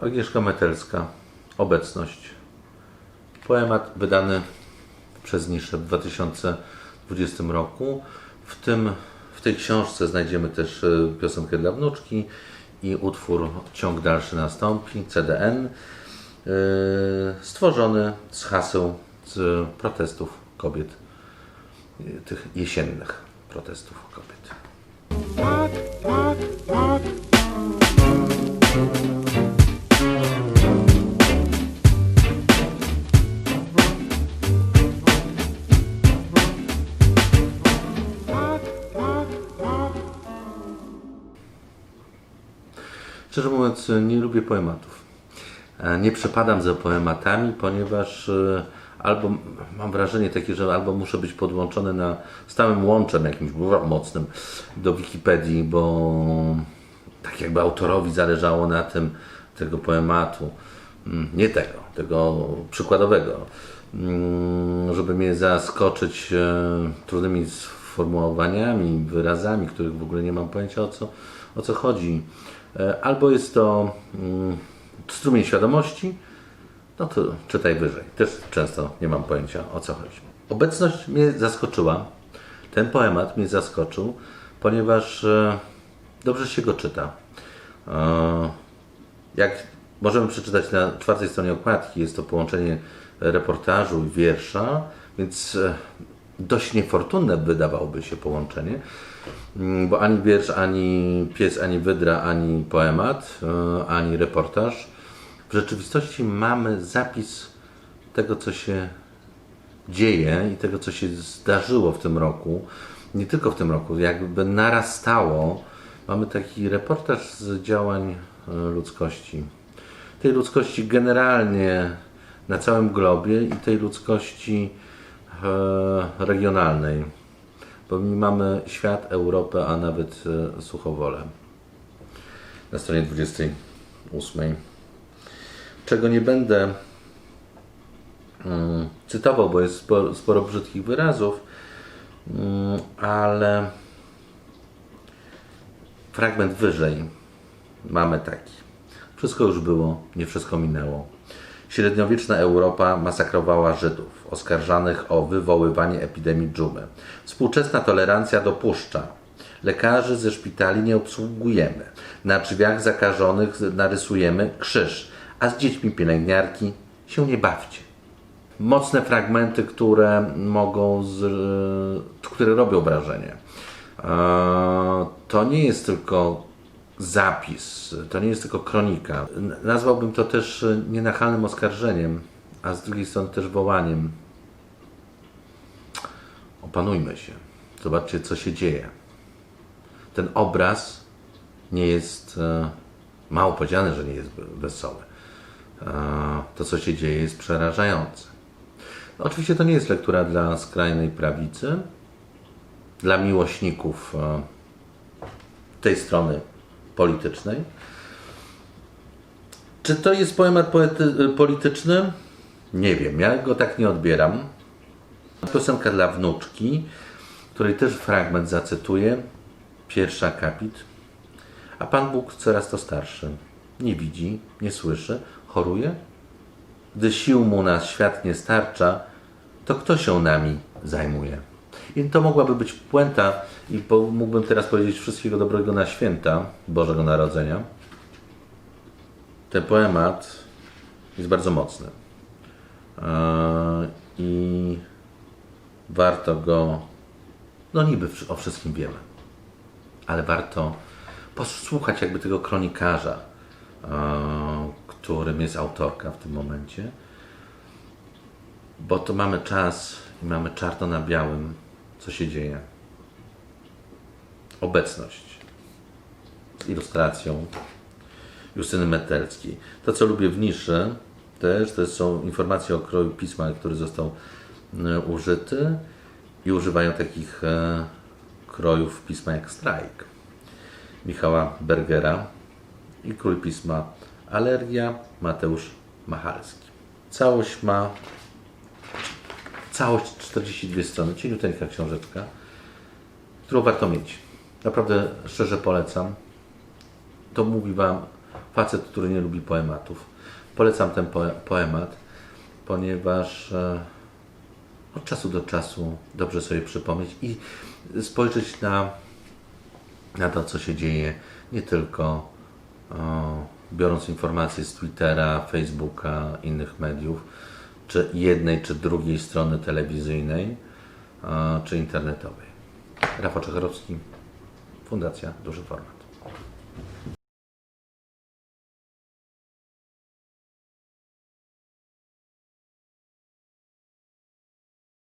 Agnieszka Metelska. Obecność. Poemat wydany przez Niszę w 2020 roku. W, tym, w tej książce znajdziemy też e, piosenkę dla wnuczki i utwór Ciąg dalszy nastąpi, CDN, e, stworzony z haseł z protestów kobiet, e, tych jesiennych protestów kobiet. Szczerze mówiąc, nie lubię poematów. E, Nie przepadam za poematami, ponieważ e, albo mam wrażenie takie, że albo muszę być podłączony na stałym łączem jakimś mocnym do Wikipedii, bo tak jakby autorowi zależało na tym tego poematu, Mm, nie tego, tego przykładowego, Mm, żeby mnie zaskoczyć e, trudnymi sformułowaniami, wyrazami, których w ogóle nie mam pojęcia o co, o co chodzi. E, Albo jest to mm, strumień świadomości, no to czytaj wyżej. Też często nie mam pojęcia o co chodzi. Obecność mnie zaskoczyła. Ten poemat mnie zaskoczył, ponieważ e, dobrze się go czyta. E, Jak możemy przeczytać na czwartej stronie okładki, jest to połączenie reportażu i wiersza, więc dość niefortunne wydawałoby się połączenie, Mm, bo ani wiersz, ani pies, ani wydra, ani poemat, e, ani reportaż. W rzeczywistości mamy zapis tego, co się dzieje i tego, co się zdarzyło w tym roku. Nie tylko w tym roku, jakby narastało. Mamy taki reportaż z działań e, ludzkości. Tej ludzkości generalnie na całym globie i tej ludzkości regionalnej. Bo my mamy świat, Europę, a nawet e, Suchowolę. Na stronie 28. Czego nie będę mm, cytował, bo jest sporo, sporo brzydkich wyrazów, mm, ale fragment wyżej mamy taki. Wszystko już było, nie wszystko minęło. Średniowieczna Europa masakrowała Żydów, oskarżanych o wywoływanie epidemii dżumy. Współczesna tolerancja dopuszcza. Lekarzy ze szpitali nie obsługujemy. Na drzwiach zakażonych narysujemy krzyż, a z dziećmi pielęgniarki się nie bawcie. Mocne fragmenty, które mogą, z, które robią wrażenie. Eee, To nie jest tylko zapis, to nie jest tylko kronika. Nazwałbym to też e, nienachalnym oskarżeniem, a z drugiej strony też wołaniem. Opanujmy się. Zobaczcie, co się dzieje. Ten obraz nie jest, e, mało powiedziane, że nie jest wesoły. E, To, co się dzieje, jest przerażające. No, oczywiście to nie jest lektura dla skrajnej prawicy, dla miłośników tej strony politycznej. Czy to jest poemat poety, polityczny? Nie wiem, ja go tak nie odbieram. Piosenka dla wnuczki, której też fragment zacytuję. Pierwszy akapit. A Pan Bóg coraz to starszy. Nie widzi, nie słyszy, choruje. Gdy sił mu na świat nie starcza, to kto się nami zajmuje? I to mogłaby być puenta i po, mógłbym teraz powiedzieć wszystkiego dobrego na święta Bożego Narodzenia. Ten poemat jest bardzo mocny. Eee, I warto go, no niby o wszystkim wiemy, ale warto posłuchać jakby tego kronikarza, eee, którym jest autorka w tym momencie, bo to mamy czas i mamy czarno na białym, co się dzieje. Obecność z ilustracją Justyny Metelskiej. To, co lubię w niszy, też to są informacje o kroju pisma, który został e, użyty i używają takich e, krojów pisma jak strajk. Michała Bergera i krój pisma Alergia Mateusz Machalski. Całość ma całość 42 strony, cieniuteńka książeczka, którą warto mieć. Naprawdę szczerze polecam. To mówi Wam facet, który nie lubi poematów. Polecam ten poe- poemat, ponieważ e, od czasu do czasu dobrze sobie przypomnieć i spojrzeć na, na to, co się dzieje, nie tylko o, biorąc informacje z Twittera, Facebooka, innych mediów, czy jednej, czy drugiej strony telewizyjnej, czy internetowej. Rafał Czecharowski, Fundacja Duży Format.